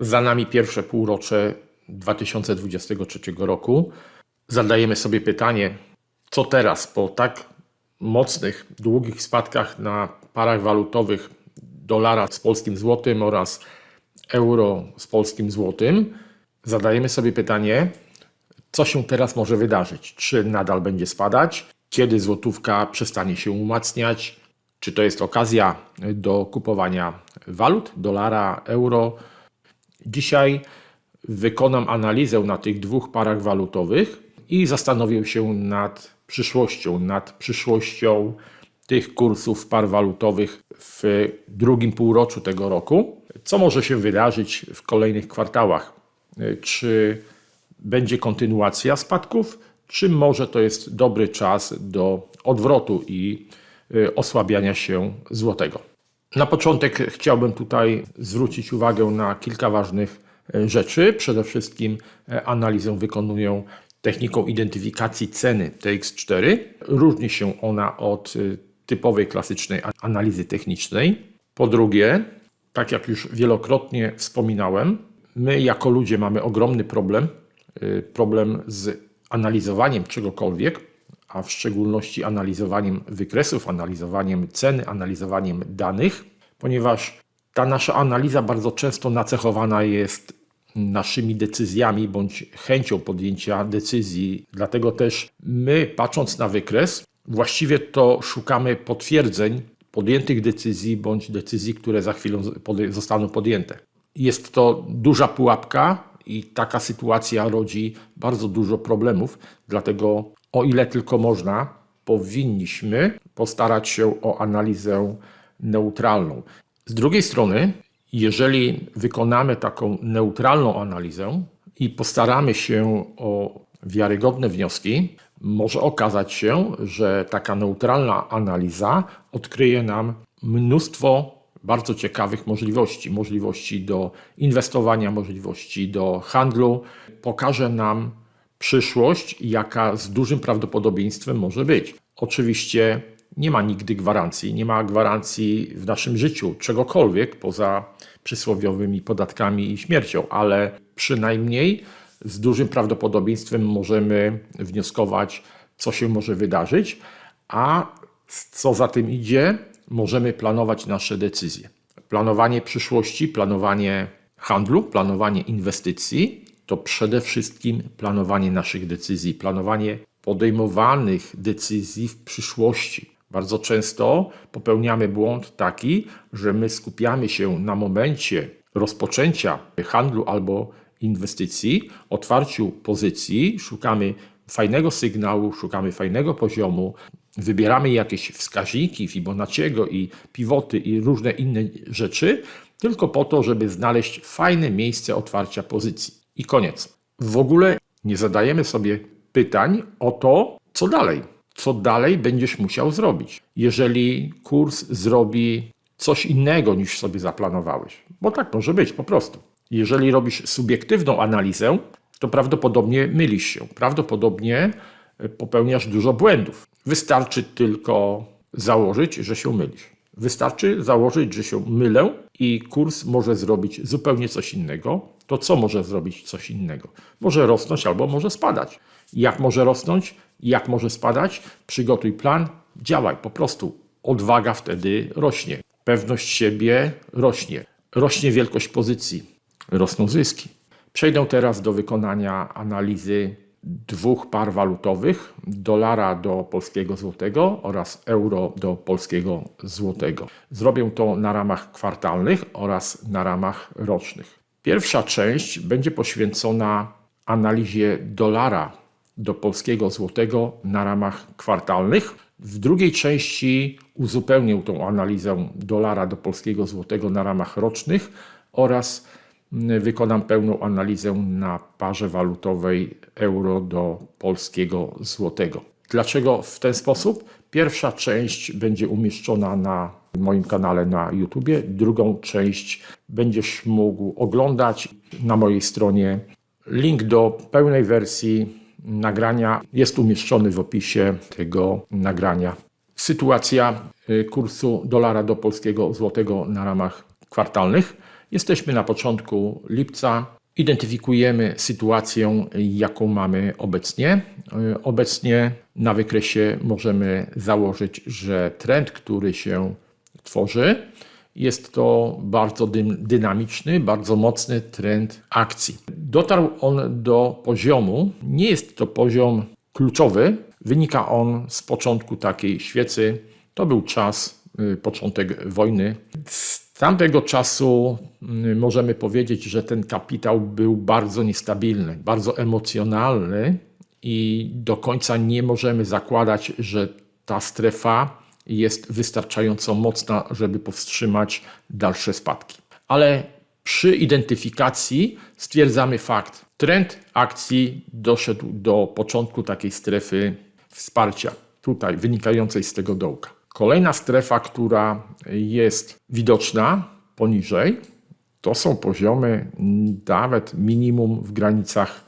Za nami pierwsze półrocze 2023 roku. Zadajemy sobie pytanie, co teraz po tak mocnych, długich spadkach na parach walutowych dolara z polskim złotym oraz euro z polskim złotym. Zadajemy sobie pytanie, co się teraz może wydarzyć? Czy nadal będzie spadać? Kiedy złotówka przestanie się umacniać? Czy to jest okazja do kupowania walut, dolara, euro? Dzisiaj wykonam analizę na tych dwóch parach walutowych i zastanowię się nad przyszłością, nad przyszłością tych kursów par walutowych w drugim półroczu tego roku. Co może się wydarzyć w kolejnych kwartałach? Czy będzie kontynuacja spadków, czy może to jest dobry czas do odwrotu i y, osłabiania się złotego? Na początek chciałbym tutaj zwrócić uwagę na kilka ważnych y, rzeczy. Przede wszystkim y, analizę wykonuję techniką identyfikacji ceny TX4. Różni się ona od y, typowej klasycznej analizy technicznej. Po drugie, tak jak już wielokrotnie wspominałem, my jako ludzie mamy ogromny problem, problem z analizowaniem czegokolwiek, a w szczególności analizowaniem wykresów, analizowaniem ceny, analizowaniem danych, ponieważ ta nasza analiza bardzo często nacechowana jest naszymi decyzjami bądź chęcią podjęcia decyzji. Dlatego też my, patrząc na wykres, właściwie to szukamy potwierdzeń podjętych decyzji bądź decyzji, które za chwilę zostaną podjęte. Jest to duża pułapka i taka sytuacja rodzi bardzo dużo problemów. Dlatego, o ile tylko można, powinniśmy postarać się o analizę neutralną. Z drugiej strony, jeżeli wykonamy taką neutralną analizę i postaramy się o wiarygodne wnioski, może okazać się, że taka neutralna analiza odkryje nam mnóstwo bardzo ciekawych możliwości. Możliwości do inwestowania, możliwości do handlu. Pokaże nam przyszłość, jaka z dużym prawdopodobieństwem może być. Oczywiście nie ma nigdy gwarancji, nie ma gwarancji w naszym życiu czegokolwiek poza przysłowiowymi podatkami i śmiercią, ale przynajmniej z dużym prawdopodobieństwem możemy wnioskować, co się może wydarzyć, a co za tym idzie, możemy planować nasze decyzje. Planowanie przyszłości, planowanie handlu, planowanie inwestycji to przede wszystkim planowanie naszych decyzji, planowanie podejmowanych decyzji w przyszłości. Bardzo często popełniamy błąd taki, że my skupiamy się na momencie rozpoczęcia handlu albo inwestycji, otwarciu pozycji, szukamy fajnego sygnału, szukamy fajnego poziomu, wybieramy jakieś wskaźniki Fibonacciego i pivoty i różne inne rzeczy, tylko po to, żeby znaleźć fajne miejsce otwarcia pozycji. I koniec. W ogóle nie zadajemy sobie pytań o to, co dalej. Co dalej będziesz musiał zrobić, jeżeli kurs zrobi coś innego niż sobie zaplanowałeś. Bo tak może być po prostu. Jeżeli robisz subiektywną analizę, to prawdopodobnie mylisz się. Prawdopodobnie e, popełniasz dużo błędów. Wystarczy tylko założyć, że się mylisz. Wystarczy założyć, że się mylę i kurs może zrobić zupełnie coś innego. To co może zrobić coś innego? Może rosnąć albo może spadać. Jak może rosnąć? Jak może spadać? Przygotuj plan, działaj po prostu. Odwaga wtedy rośnie. Pewność siebie rośnie. Rośnie wielkość pozycji, rosną zyski. Przejdę teraz do wykonania analizy dwóch par walutowych: dolara do polskiego złotego oraz euro do polskiego złotego. Zrobię to na ramach kwartalnych oraz na ramach rocznych. Pierwsza część będzie poświęcona analizie dolara do polskiego złotego na ramach kwartalnych. W drugiej części uzupełnię tą analizę dolara do polskiego złotego na ramach rocznych oraz wykonam pełną analizę na parze walutowej euro do polskiego złotego. Dlaczego w ten sposób? Pierwsza część będzie umieszczona na moim kanale na YouTube, drugą część będziesz mógł oglądać na mojej stronie. Link do pełnej wersji nagrania jest umieszczony w opisie tego nagrania. Sytuacja y, kursu dolara do polskiego złotego na ramach kwartalnych. Jesteśmy na początku lipca. Identyfikujemy sytuację, jaką mamy obecnie. Y, Obecnie na wykresie możemy założyć, że trend, który się tworzy, jest to bardzo dynamiczny, bardzo mocny trend akcji. Dotarł on do poziomu, nie jest to poziom kluczowy, wynika on z początku takiej świecy. To był czas, y, początek wojny. Tamtego czasu y, możemy powiedzieć, że ten kapitał był bardzo niestabilny, bardzo emocjonalny i do końca nie możemy zakładać, że ta strefa jest wystarczająco mocna, żeby powstrzymać dalsze spadki. Ale przy identyfikacji stwierdzamy fakt. Trend akcji doszedł do początku takiej strefy wsparcia, tutaj wynikającej z tego dołka. Kolejna strefa, która jest widoczna poniżej, to są poziomy nawet minimum w granicach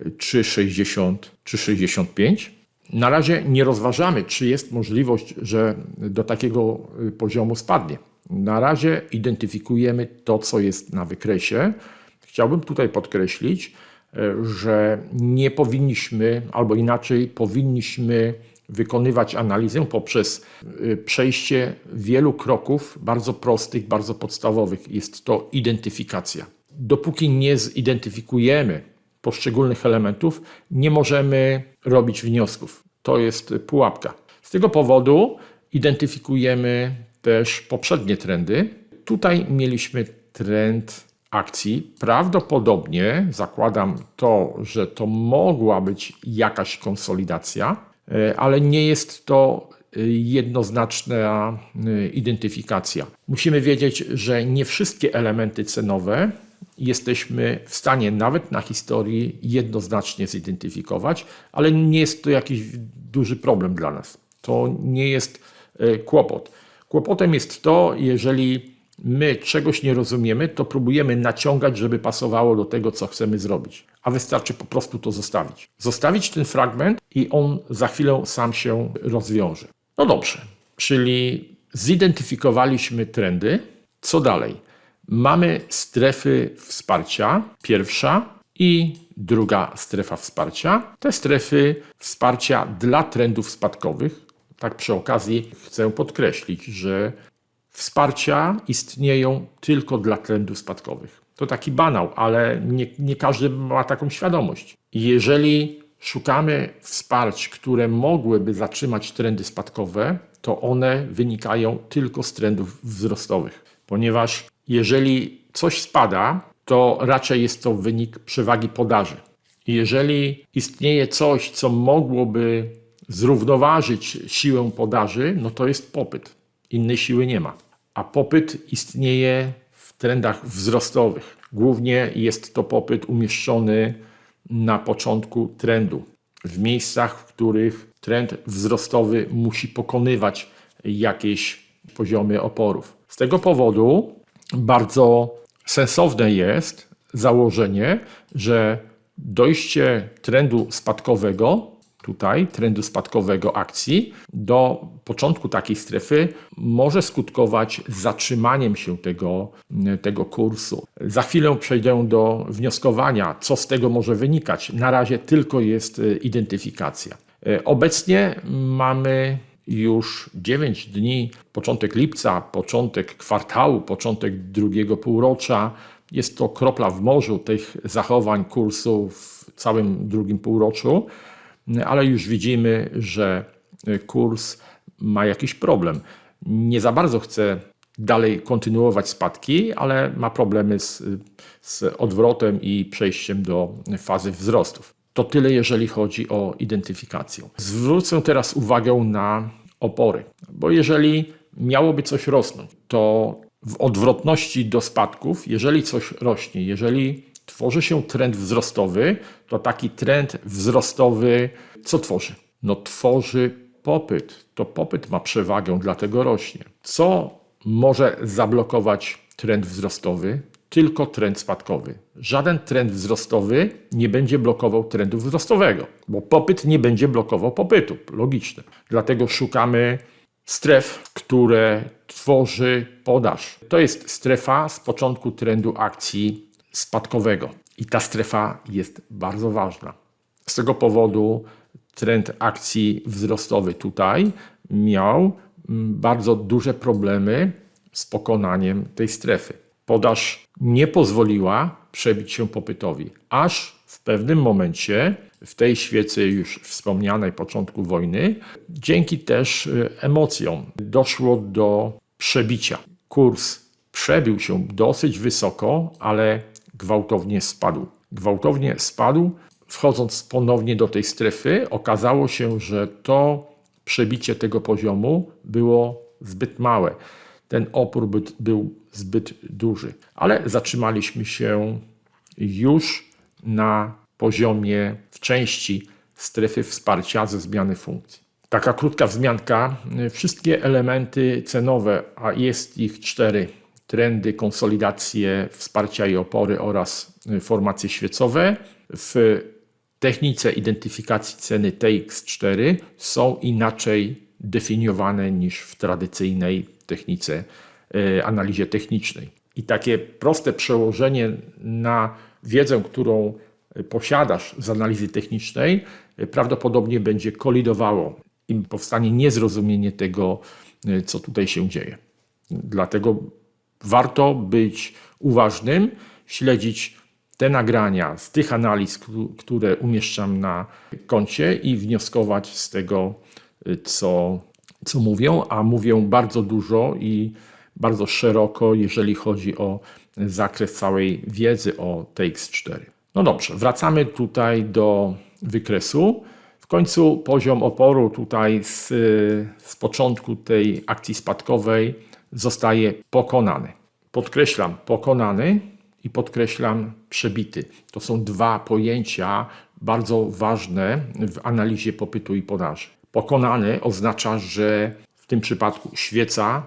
3,60 3,65. Na razie nie rozważamy, czy jest możliwość, że do takiego y, poziomu spadnie. Na razie identyfikujemy to, co jest na wykresie. Chciałbym tutaj podkreślić, y, że nie powinniśmy, albo inaczej, powinniśmy wykonywać analizę poprzez y, przejście wielu kroków bardzo prostych, bardzo podstawowych. Jest to identyfikacja. Dopóki nie zidentyfikujemy poszczególnych elementów, nie możemy robić wniosków. To jest pułapka. Z tego powodu identyfikujemy też poprzednie trendy. Tutaj mieliśmy trend akcji. Prawdopodobnie zakładam to, że to mogła być jakaś konsolidacja, ale nie jest to e, jednoznaczna e, identyfikacja. Musimy wiedzieć, że nie wszystkie elementy cenowe jesteśmy w stanie nawet na historii jednoznacznie zidentyfikować, ale nie jest to jakiś duży problem dla nas. To nie jest e, kłopot. Kłopotem jest to, jeżeli my czegoś nie rozumiemy, to próbujemy naciągać, żeby pasowało do tego, co chcemy zrobić. A wystarczy po prostu to zostawić. Zostawić ten fragment i on za chwilę sam się rozwiąże. No dobrze, czyli zidentyfikowaliśmy trendy. Co dalej? Mamy strefy wsparcia, pierwsza i druga strefa wsparcia. Te strefy wsparcia dla trendów spadkowych. Tak przy okazji chcę podkreślić, że wsparcia istnieją tylko dla trendów spadkowych. To taki banał, ale nie, nie każdy ma taką świadomość. Jeżeli szukamy wsparć, które mogłyby zatrzymać trendy spadkowe, to one wynikają tylko z trendów wzrostowych, ponieważ jeżeli coś spada, to raczej jest to wynik przewagi podaży. Jeżeli istnieje coś, co mogłoby zrównoważyć siłę podaży, no to jest popyt. Innej siły nie ma. A popyt istnieje trendach wzrostowych. Głównie jest to popyt umieszczony na początku trendu, w miejscach, w których trend wzrostowy musi pokonywać jakieś poziomy oporów. Z tego powodu bardzo sensowne jest założenie, że dojście trendu spadkowego, tutaj trendu spadkowego akcji, do początku takiej strefy może skutkować zatrzymaniem się tego, tego kursu. Za chwilę przejdę do wnioskowania, co z tego może wynikać. Na razie tylko jest e, identyfikacja. E, Obecnie mamy już 9 dni, początek lipca, początek kwartału, początek drugiego półrocza. Jest to kropla w morzu tych zachowań kursu w całym drugim półroczu, ale już widzimy, że kurs ma jakiś problem. Nie za bardzo chce dalej kontynuować spadki, ale ma problemy z, z odwrotem i przejściem do fazy wzrostów. To tyle, jeżeli chodzi o identyfikację. Zwrócę teraz uwagę na opory, bo jeżeli miałoby coś rosnąć, to w odwrotności do spadków, jeżeli coś rośnie, jeżeli tworzy się trend wzrostowy, to taki trend wzrostowy co tworzy? No tworzy popyt. To popyt ma przewagę, dlatego rośnie. Co może zablokować trend wzrostowy? Tylko trend spadkowy. Żaden trend wzrostowy nie będzie blokował trendu wzrostowego, bo popyt nie będzie blokował popytu. Logiczne. Dlatego szukamy stref, które tworzy podaż. To jest strefa z początku trendu akcji spadkowego. I ta strefa jest bardzo ważna. Z tego powodu trend akcji wzrostowy tutaj miał mm, bardzo duże problemy z pokonaniem tej strefy. Podaż nie pozwoliła przebić się popytowi, aż w pewnym momencie, w tej świecy już wspomnianej początku wojny, dzięki też y, emocjom doszło do przebicia. Kurs przebił się dosyć wysoko, ale gwałtownie spadł. Gwałtownie spadł, wchodząc ponownie do tej strefy, okazało się, że to przebicie tego poziomu było zbyt małe. Ten opór by- był zbyt duży, ale zatrzymaliśmy się już na poziomie w części strefy wsparcia ze zmiany funkcji. Taka krótka wzmianka. Wszystkie elementy cenowe, a jest ich cztery: trendy, konsolidacje, wsparcia i opory oraz formacje świecowe. W technice identyfikacji ceny TX4 są inaczej definiowane niż w tradycyjnej technice e, analizie technicznej. I takie proste przełożenie na wiedzę, którą posiadasz z analizy technicznej, prawdopodobnie będzie kolidowało i powstanie niezrozumienie tego, co tutaj się dzieje. Dlatego warto być uważnym, śledzić te nagrania z tych analiz, któ- które umieszczam na koncie i wnioskować z tego, y, co, co mówią, a mówią bardzo dużo i bardzo szeroko, jeżeli chodzi o zakres całej wiedzy o TX4. No dobrze, wracamy tutaj do wykresu. W końcu poziom oporu tutaj z, z początku tej akcji spadkowej zostaje pokonany. Podkreślam, pokonany i podkreślam przebity. To są dwa pojęcia bardzo ważne w analizie popytu i podaży. Pokonany oznacza, że w tym przypadku świeca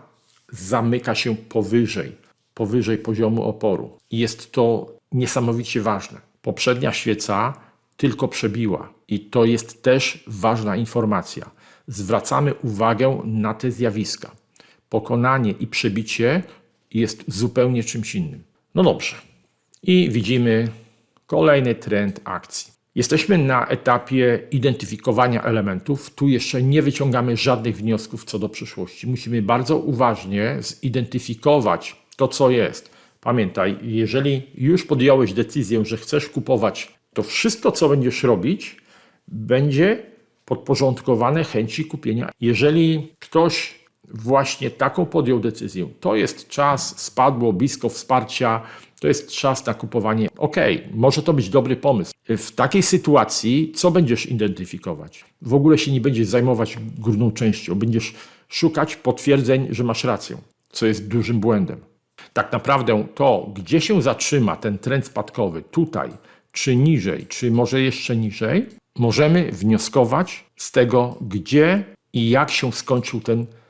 zamyka się powyżej, powyżej poziomu oporu. I jest to niesamowicie ważne. Poprzednia świeca tylko przebiła i to jest też ważna informacja. Zwracamy uwagę na te zjawiska. Pokonanie i przebicie jest zupełnie czymś innym. No dobrze. I widzimy kolejny trend akcji. Jesteśmy na etapie identyfikowania elementów. Tu jeszcze nie wyciągamy żadnych wniosków co do przyszłości. Musimy bardzo uważnie zidentyfikować to, co jest. Pamiętaj, jeżeli już podjąłeś decyzję, że chcesz kupować, to wszystko, co będziesz robić, będzie podporządkowane chęci kupienia. Jeżeli ktoś właśnie taką podjął decyzję, to jest czas, spadło blisko wsparcia, to jest czas na kupowanie. Ok, może to być dobry pomysł. W takiej sytuacji, co będziesz identyfikować? W ogóle się nie będziesz zajmować górną częścią, będziesz szukać potwierdzeń, że masz rację, co jest dużym błędem. Tak naprawdę to, gdzie się zatrzyma ten trend spadkowy, tutaj, czy niżej, czy może jeszcze niżej, możemy wnioskować z tego, gdzie i jak się skończył ten trend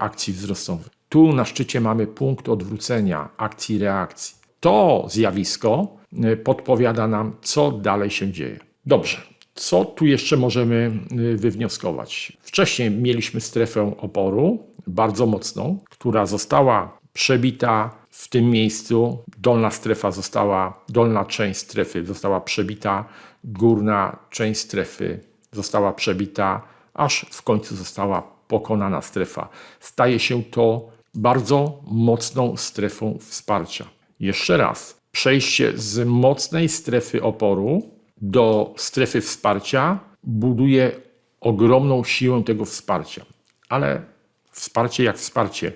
akcji wzrostowy. Tu na szczycie mamy punkt odwrócenia akcji reakcji. To zjawisko y, podpowiada nam, co dalej się dzieje. Dobrze, co tu jeszcze możemy y, wywnioskować? Wcześniej mieliśmy strefę oporu, bardzo mocną, która została przebita w tym miejscu. Dolna strefa została, dolna część strefy została przebita, górna część strefy została przebita, aż w końcu została pokonana strefa. Staje się to bardzo mocną strefą wsparcia. Jeszcze raz, przejście z mocnej strefy oporu do strefy wsparcia buduje ogromną siłę tego wsparcia. Ale wsparcie jak wsparcie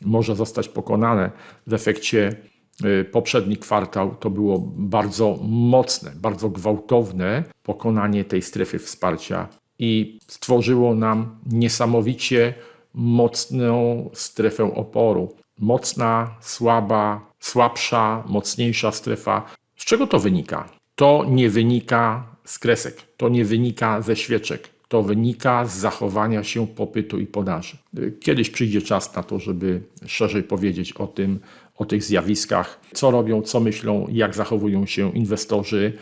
może zostać pokonane. W efekcie y, poprzedni kwartał to było bardzo mocne, bardzo gwałtowne pokonanie tej strefy wsparcia i stworzyło nam niesamowicie mocną strefę oporu. Mocna, słaba, słabsza, mocniejsza strefa. Z czego to wynika? To nie wynika z kresek, to nie wynika ze świeczek, to wynika z zachowania się popytu i podaży. Kiedyś przyjdzie czas na to, żeby szerzej powiedzieć o tym, o tych zjawiskach, co robią, co myślą, jak zachowują się inwestorzy,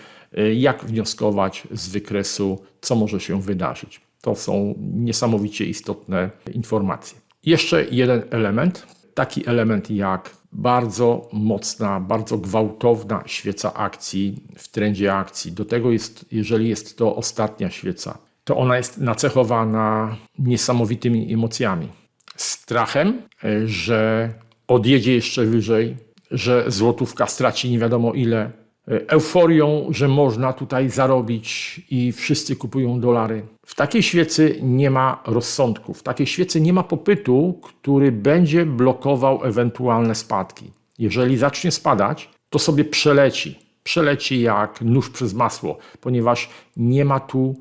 jak wnioskować z wykresu, co może się wydarzyć. To są niesamowicie istotne informacje. Jeszcze jeden element, taki element jak bardzo mocna, bardzo gwałtowna świeca akcji w trendzie akcji. Do tego jest, jeżeli jest to ostatnia świeca, to ona jest nacechowana niesamowitymi emocjami. Strachem, e, że odjedzie jeszcze wyżej, że złotówka straci nie wiadomo ile, euforią, że można tutaj zarobić i wszyscy kupują dolary. W takiej świecy nie ma rozsądku, w takiej świecy nie ma popytu, który będzie blokował ewentualne spadki. Jeżeli zacznie spadać, to sobie przeleci. Przeleci jak nóż przez masło, ponieważ nie ma tu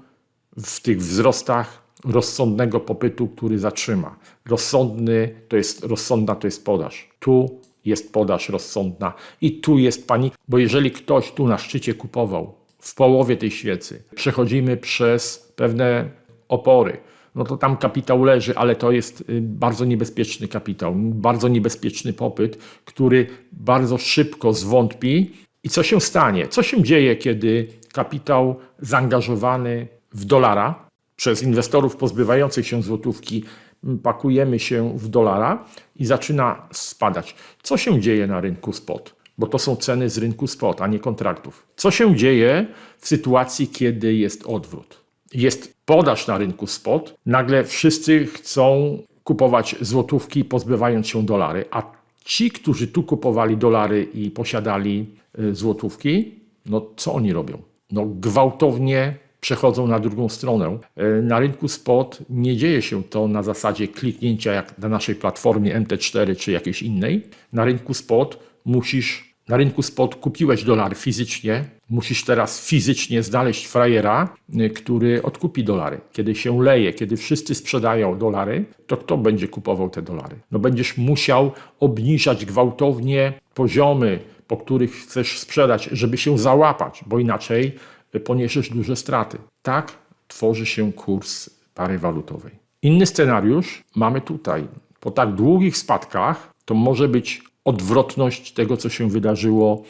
w tych wzrostach rozsądnego popytu, który zatrzyma. Rozsądny to jest rozsądna to jest podaż. Tu jest podaż rozsądna i tu jest panika, bo jeżeli ktoś tu na szczycie kupował w połowie tej świecy, przechodzimy przez pewne opory, no to tam kapitał leży, ale to jest y, bardzo niebezpieczny kapitał, bardzo niebezpieczny popyt, który bardzo szybko zwątpi. I co się stanie? Co się dzieje, kiedy kapitał zaangażowany w dolara przez inwestorów pozbywających się złotówki pakujemy się w dolara i zaczyna spadać. Co się dzieje na rynku spot? Bo to są ceny z rynku spot, a nie kontraktów. Co się dzieje w sytuacji, kiedy jest odwrót? Jest podaż na rynku spot, nagle wszyscy chcą kupować złotówki, pozbywając się dolary, a ci, którzy tu kupowali dolary i posiadali y, złotówki, no co oni robią? No gwałtownie przechodzą na drugą stronę. E, Na rynku spot nie dzieje się to na zasadzie kliknięcia jak na naszej platformie MT4 czy jakiejś innej. Na rynku spot musisz, na rynku spot kupiłeś dolar fizycznie, musisz teraz fizycznie znaleźć frajera, y, który odkupi dolary. Kiedy się leje, kiedy wszyscy sprzedają dolary, to kto będzie kupował te dolary? No będziesz musiał obniżać gwałtownie poziomy, po których chcesz sprzedać, żeby się załapać, bo inaczej poniesiesz duże straty. Tak tworzy się kurs pary walutowej. Inny scenariusz mamy tutaj. Po tak długich spadkach to może być odwrotność tego, co się wydarzyło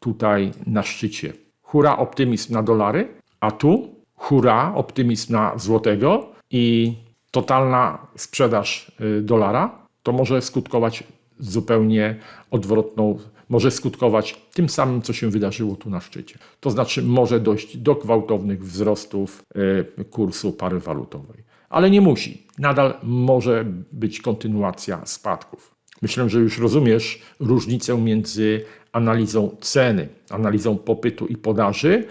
tutaj na szczycie. Hura optymizm na dolary, a tu hura optymizm na złotego i totalna sprzedaż y, dolara, to może skutkować zupełnie odwrotną może skutkować tym samym, co się wydarzyło tu na szczycie. To znaczy może dojść do gwałtownych wzrostów e, kursu pary walutowej. Ale nie musi. Nadal może być kontynuacja spadków. Myślę, że już rozumiesz różnicę między analizą ceny, analizą popytu i podaży,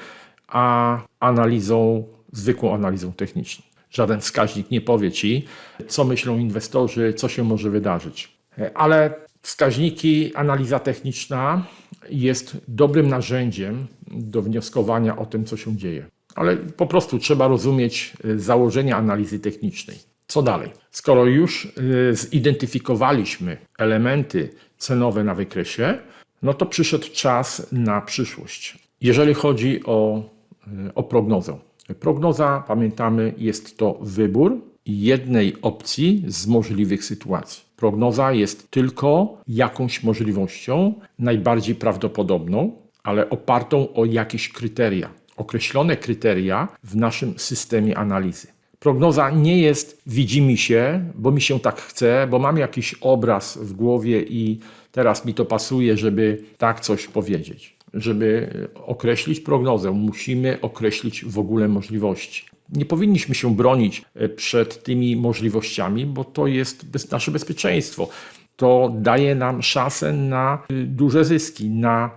a analizą, zwykłą analizą techniczną. Żaden wskaźnik nie powie ci, co myślą inwestorzy, co się może wydarzyć. E, Ale Wskaźniki, analiza techniczna jest dobrym narzędziem do wnioskowania o tym, co się dzieje. Ale po prostu trzeba rozumieć y, założenia analizy technicznej. Co dalej? Skoro już y, zidentyfikowaliśmy elementy cenowe na wykresie, no to przyszedł czas na przyszłość. Jeżeli chodzi o, y, o prognozę. Prognoza, pamiętamy, jest to wybór jednej opcji z możliwych sytuacji. Prognoza jest tylko jakąś możliwością, najbardziej prawdopodobną, ale opartą o jakieś kryteria, określone kryteria w naszym systemie analizy. Prognoza nie jest widzi mi się, bo mi się tak chce, bo mam jakiś obraz w głowie i teraz mi to pasuje, żeby tak coś powiedzieć. Żeby określić prognozę, musimy określić w ogóle możliwości nie powinniśmy się bronić e, przed tymi możliwościami, bo to jest nasze bezpieczeństwo. To daje nam szansę na y, duże zyski, na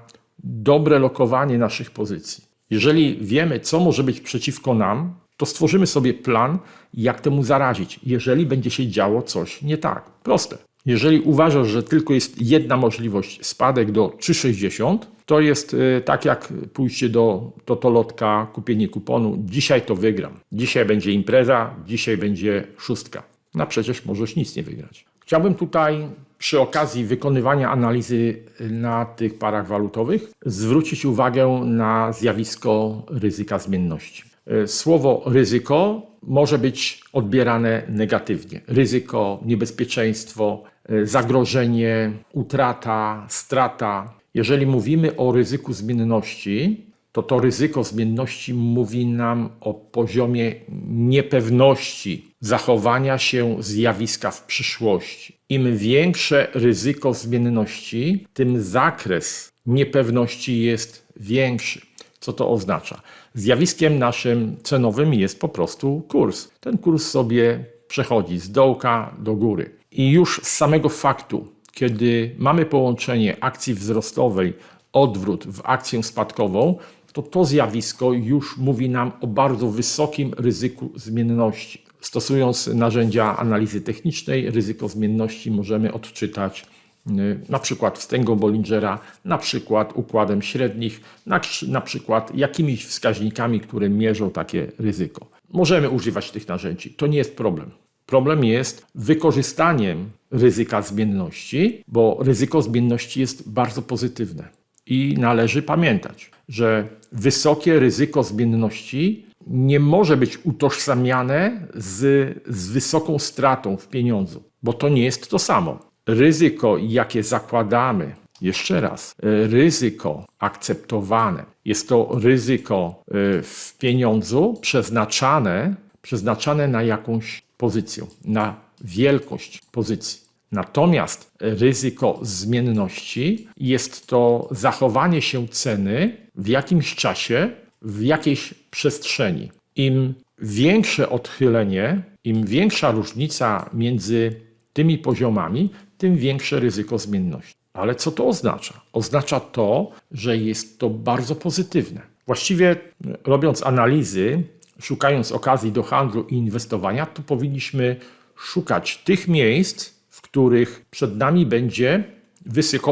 dobre lokowanie naszych pozycji. Jeżeli wiemy, co może być przeciwko nam, to stworzymy sobie plan, jak temu zarazić, jeżeli będzie się działo coś nie tak. Proste. Jeżeli uważasz, że tylko jest jedna możliwość, spadek do 3,60, to jest y, tak jak pójście do totolotka, kupienie kuponu. Dzisiaj to wygram. Dzisiaj będzie impreza, dzisiaj będzie szóstka. No przecież możesz nic nie wygrać. Chciałbym tutaj przy okazji wykonywania analizy na tych parach walutowych zwrócić uwagę na zjawisko ryzyka zmienności. Y, słowo ryzyko może być odbierane negatywnie. Ryzyko, niebezpieczeństwo, y, zagrożenie, utrata, strata jeżeli mówimy o ryzyku zmienności, to to ryzyko zmienności mówi nam o poziomie niepewności zachowania się zjawiska w przyszłości. Im większe ryzyko zmienności, tym zakres niepewności jest większy. Co to oznacza? Zjawiskiem naszym cenowym jest po prostu kurs. Ten kurs sobie przechodzi z dołka do góry. I już z samego faktu, kiedy mamy połączenie akcji wzrostowej, odwrót w akcję spadkową, to to zjawisko już mówi nam o bardzo wysokim ryzyku zmienności. Stosując narzędzia analizy technicznej, ryzyko zmienności możemy odczytać y, na przykład wstęgą Bollingera, na przykład układem średnich, na, na przykład jakimiś wskaźnikami, które mierzą takie ryzyko. Możemy używać tych narzędzi, to nie jest problem. Problem jest wykorzystaniem ryzyka zmienności, bo ryzyko zmienności jest bardzo pozytywne. I należy pamiętać, że wysokie ryzyko zmienności nie może być utożsamiane z, z wysoką stratą w pieniądzu, bo to nie jest to samo. Ryzyko, jakie zakładamy, jeszcze raz, ryzyko akceptowane, jest to ryzyko y, w pieniądzu przeznaczane, przeznaczane na jakąś pozycję, na wielkość pozycji. Natomiast ryzyko zmienności jest to zachowanie się ceny w jakimś czasie, w jakiejś przestrzeni. Im większe odchylenie, im większa różnica między tymi poziomami, tym większe ryzyko zmienności. Ale co to oznacza? Oznacza to, że jest to bardzo pozytywne. Właściwie robiąc analizy, szukając okazji do handlu i inwestowania, to powinniśmy szukać tych miejsc, w których przed nami będzie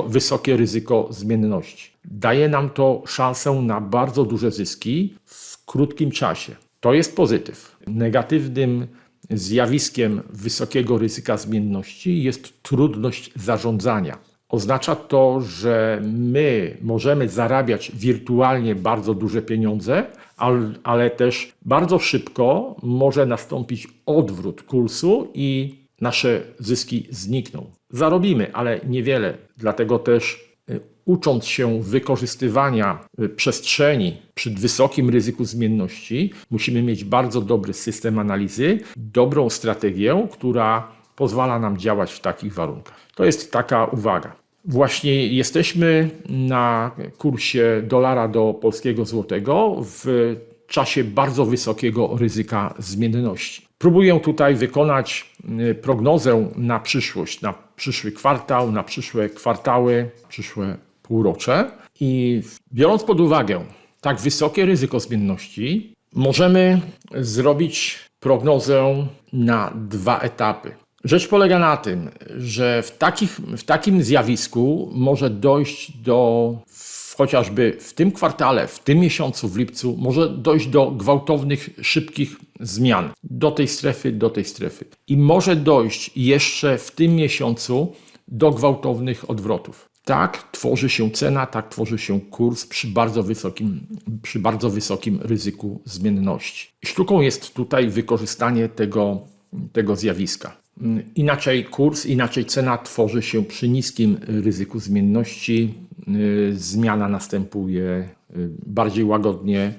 wysokie ryzyko zmienności. Daje nam to szansę na bardzo duże zyski w krótkim czasie. To jest pozytyw. Negatywnym zjawiskiem wysokiego ryzyka zmienności jest trudność zarządzania. Oznacza to, że my możemy zarabiać wirtualnie bardzo duże pieniądze, ale, ale też bardzo szybko może nastąpić odwrót kursu i nasze zyski znikną. Zarobimy, ale niewiele. Dlatego też y, ucząc się wykorzystywania y, przestrzeni przy wysokim ryzyku zmienności, musimy mieć bardzo dobry system analizy, dobrą strategię, która pozwala nam działać w takich warunkach. To jest taka uwaga. Właśnie jesteśmy na kursie dolara do polskiego złotego w czasie bardzo wysokiego ryzyka zmienności. Próbuję tutaj wykonać y, prognozę na przyszłość, na przyszły kwartał, na przyszłe kwartały, przyszłe półrocze. I biorąc pod uwagę tak wysokie ryzyko zmienności, możemy zrobić prognozę na dwa etapy. Rzecz polega na tym, że w, takich, w takim zjawisku może dojść do chociażby w tym kwartale, w tym miesiącu, w lipcu, może dojść do gwałtownych, szybkich zmian do tej strefy, do tej strefy. I może dojść jeszcze w tym miesiącu do gwałtownych odwrotów. Tak tworzy się cena, tak tworzy się kurs przy bardzo wysokim, przy bardzo wysokim ryzyku zmienności. Sztuką jest tutaj wykorzystanie tego, tego zjawiska. Inaczej kurs, inaczej cena tworzy się przy niskim ryzyku zmienności. Zmiana następuje bardziej łagodnie.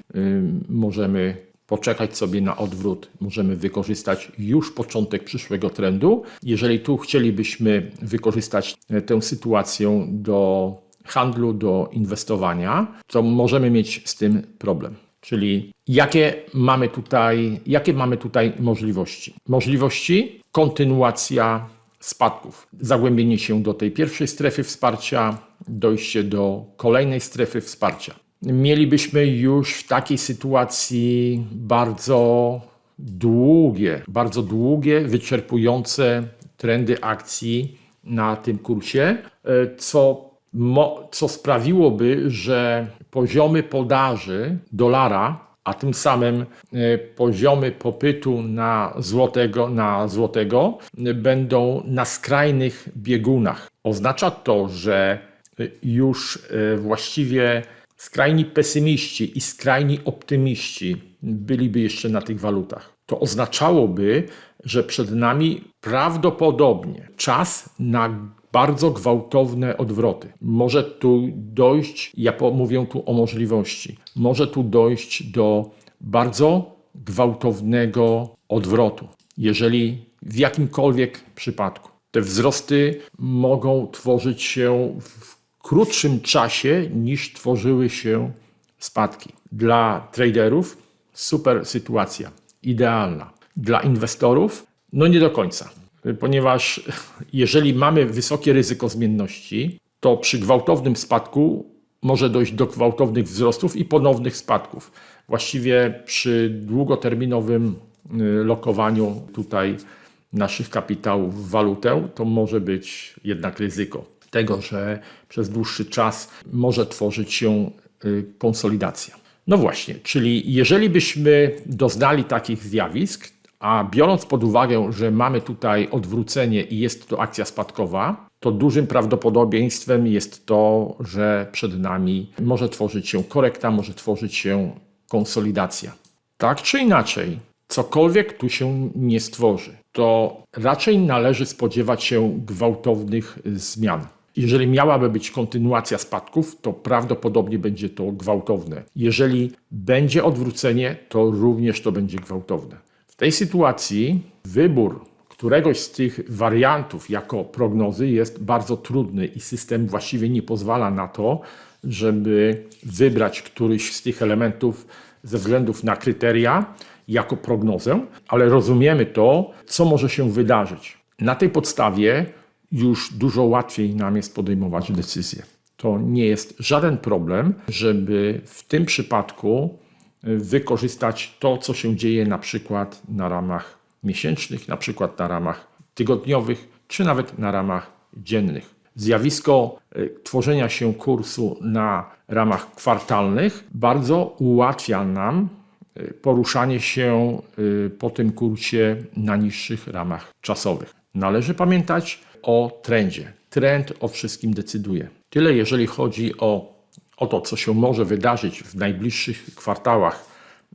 Możemy poczekać sobie na odwrót, możemy wykorzystać już początek przyszłego trendu. Jeżeli tu chcielibyśmy wykorzystać tę sytuację do handlu, do inwestowania, to możemy mieć z tym problem. Czyli jakie mamy tutaj, jakie mamy tutaj możliwości? Możliwości kontynuacja spadków, zagłębienie się do tej pierwszej strefy wsparcia, dojście do kolejnej strefy wsparcia. Mielibyśmy już w takiej sytuacji bardzo długie, bardzo długie, wyczerpujące trendy akcji na tym kursie, co, co sprawiłoby, że poziomy podaży dolara a tym samym e, poziomy popytu na złotego, na złotego będą na skrajnych biegunach. Oznacza to, że już e, właściwie skrajni pesymiści i skrajni optymiści byliby jeszcze na tych walutach. To oznaczałoby, że przed nami prawdopodobnie czas na bardzo gwałtowne odwroty. Może tu dojść, ja mówię tu o możliwości, może tu dojść do bardzo gwałtownego odwrotu, jeżeli w jakimkolwiek przypadku. Te wzrosty mogą tworzyć się w krótszym czasie niż tworzyły się spadki. Dla traderów super sytuacja, idealna. Dla inwestorów no nie do końca, ponieważ jeżeli mamy wysokie ryzyko zmienności, to przy gwałtownym spadku może dojść do gwałtownych wzrostów i ponownych spadków. Właściwie przy długoterminowym y, lokowaniu tutaj naszych kapitałów w walutę, to może być jednak ryzyko tego, że przez dłuższy czas może tworzyć się y, konsolidacja. No właśnie, czyli jeżeli byśmy doznali takich zjawisk, a biorąc pod uwagę, że mamy tutaj odwrócenie i jest to akcja spadkowa, to dużym prawdopodobieństwem jest to, że przed nami może tworzyć się korekta, może tworzyć się konsolidacja. Tak czy inaczej, cokolwiek tu się nie stworzy, to raczej należy spodziewać się gwałtownych zmian. Jeżeli miałaby być kontynuacja spadków, to prawdopodobnie będzie to gwałtowne. Jeżeli będzie odwrócenie, to również to będzie gwałtowne. Tej sytuacji wybór któregoś z tych wariantów jako prognozy jest bardzo trudny i system właściwie nie pozwala na to, żeby wybrać któryś z tych elementów ze względów na kryteria jako prognozę, ale rozumiemy to, co może się wydarzyć. Na tej podstawie już dużo łatwiej nam jest podejmować decyzje. To nie jest żaden problem, żeby w tym przypadku wykorzystać to, co się dzieje na przykład na ramach miesięcznych, na przykład na ramach tygodniowych, czy nawet na ramach dziennych. Zjawisko y, tworzenia się kursu na ramach kwartalnych bardzo ułatwia nam y, poruszanie się y, po tym kursie na niższych ramach czasowych. Należy pamiętać o trendzie. Trend o wszystkim decyduje. Tyle jeżeli chodzi o, o to, co się może wydarzyć w najbliższych kwartałach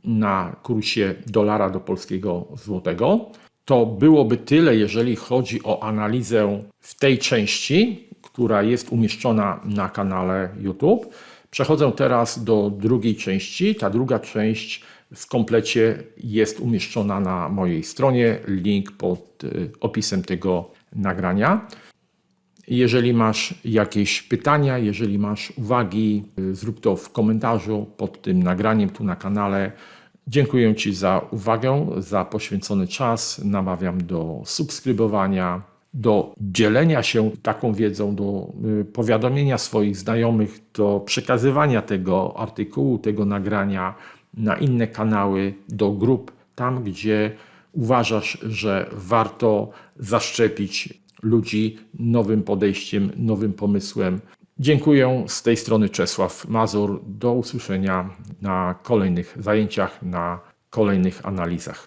na kursie dolara do polskiego złotego. To byłoby tyle, jeżeli chodzi o analizę w tej części, która jest umieszczona na kanale YouTube. Przechodzę teraz do drugiej części. Ta druga część w komplecie jest umieszczona na mojej stronie. Link pod y, opisem tego nagrania. Jeżeli masz jakieś pytania, jeżeli masz uwagi, y, zrób to w komentarzu pod tym nagraniem tu na kanale. Dziękuję Ci za uwagę, za poświęcony czas. Namawiam do subskrybowania, do dzielenia się taką wiedzą, do y, powiadomienia swoich znajomych, do przekazywania tego artykułu, tego nagrania na inne kanały, do grup, tam gdzie uważasz, że warto zaszczepić ludzi nowym podejściem, nowym pomysłem. Dziękuję z tej strony Czesław Mazur. Do usłyszenia na kolejnych zajęciach, na kolejnych analizach.